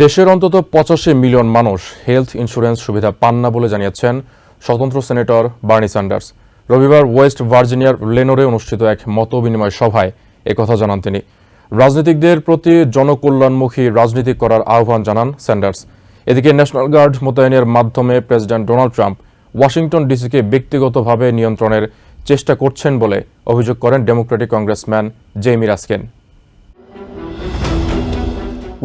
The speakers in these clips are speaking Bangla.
দেশের অন্তত পঁচাশি মিলিয়ন মানুষ হেলথ ইন্স্যুরেন্স সুবিধা পান না বলে জানিয়েছেন স্বতন্ত্র সেনেটর বার্নি স্যান্ডার্স রবিবার ওয়েস্ট ভার্জিনিয়ার লেনোরে অনুষ্ঠিত এক মতবিনিময় সভায় একথা জানান তিনি। রাজনীতিকদের প্রতি জনকল্যাণমুখী রাজনীতি করার আহ্বান জানান স্যান্ডার্স এদিকে ন্যাশনাল গার্ড মোতায়েনের মাধ্যমে প্রেসিডেন্ট ডোনাল্ড ট্রাম্প ওয়াশিংটন ডিসিকে ব্যক্তিগতভাবে নিয়ন্ত্রণের চেষ্টা করছেন বলে অভিযোগ করেন Democratic congressman Jamie Raskin.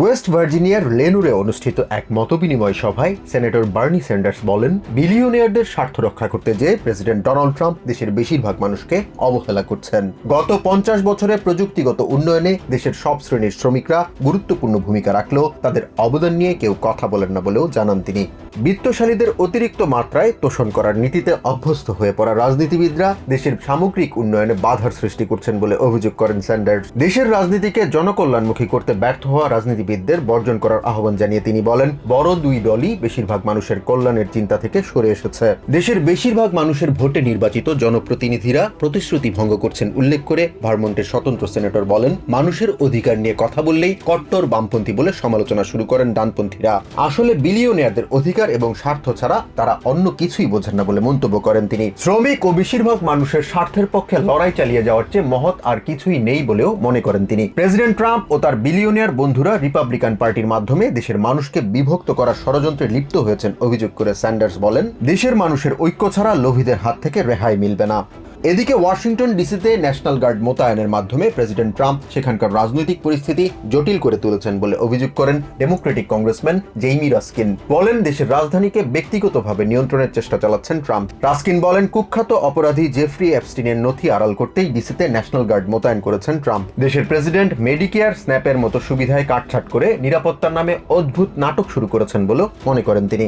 West ভার্জিনিয়ার লেনুরে অনুষ্ঠিত এক মতবিনিময় সভায় সেনেটর বার্নি স্যান্ডার্স বলেন, বিলিয়নিয়ারদের স্বার্থ রক্ষা করতে যেয়ে প্রেসিডেন্ট ডোনাল্ড ট্রাম্প দেশের বেশিরভাগ মানুষকে অবহেলা করছেন। গত পঞ্চাশ বছরে প্রযুক্তিগত উন্নয়নে দেশের সব শ্রেণির শ্রমিকরা গুরুত্বপূর্ণ ভূমিকা রাখলেও তাদের অবদান নিয়ে কেউ কথা বলেন না বলেও জানান তিনি। বিত্তশালীদের অতিরিক্ত মাত্রায় তোষণ করার নীতিতে অভ্যস্ত হয়ে পড়া রাজনীতিবিদরা দেশের সামগ্রিক উন্নয়নে বাধার সৃষ্টি করছেন বলে অভিযোগ করেন স্যান্ডার্স। দেশের রাজনীতিকে জনকল্যাণমুখী করতে ব্যর্থ হওয়া রাজনীতিবিদদের বর্জন করার আহ্বান জানিয়ে তিনি বলেন, বড় দুই দলই বেশিরভাগ মানুষের কল্যাণের চিন্তা থেকে সরে এসেছে। দেশের বেশিরভাগ মানুষের ভোটে নির্বাচিত জনপ্রতিনিধিরা প্রতিশ্রুতি ভঙ্গ করছেন উল্লেখ করে ভারমন্টের স্বতন্ত্র সেনেটর বলেন, মানুষের অধিকার নিয়ে কথা বললেই কট্টর বামপন্থী বলে সমালোচনা শুরু করেন ডানপন্থীরা। আসলে বিলিয়নিয়ারদের অধিকার এবং স্বার্থ ছাড়া তারা অন্য কিছুই বোঝেন না বলে মন্তব্য করেন তিনি। শ্রমিক ও বেশিরভাগ মানুষের স্বার্থের পক্ষে লড়াই চালিয়ে যাওয়ার চেয়ে মহৎ আর কিছুই নেই বলেও মনে করেন তিনি। প্রেসিডেন্ট ট্রাম্প ও তার বিলিয়নিয়ার বন্ধুরা রিপাবলিকান পার্টির মাধ্যমে দেশের মানুষকে বিভক্ত করার ষড়যন্ত্রে লিপ্ত হয়েছেন অভিযোগ করে স্যান্ডার্স বলেন, দেশের মানুষের ঐক্য ছাড়া লোভীদের হাত থেকে রেহাই মিলবে না। এদিকে ওয়াশিংটন ডিসিতে ন্যাশনাল গার্ড মোতায়েনের মাধ্যমে প্রেসিডেন্ট ট্রাম্প সেখানকার রাজনৈতিক পরিস্থিতি জটিল করে তুলেছেন বলে অভিযোগ করেন ডেমোক্রেটিক কংগ্রেসম্যান জেইমি রাস্কিন। বলেন, দেশের রাজধানীকে ব্যক্তিগতভাবে নিয়ন্ত্রণের চেষ্টা চালাচ্ছেন ট্রাম্প। রাস্কিন বলেন, কুখ্যাত অপরাধী জেফরি অ্যাপস্টিনের নথি আড়াল করতেই ডিসিতে ন্যাশনাল গার্ড মোতায়েন করেছেন ট্রাম্প। দেশের প্রেসিডেন্ট মেডিকেয়ার স্ন্যাপের মতো সুবিধায় কাটছাট করে নিরাপত্তার নামে অদ্ভুত নাটক শুরু করেছেন বলেও মনে করেন তিনি।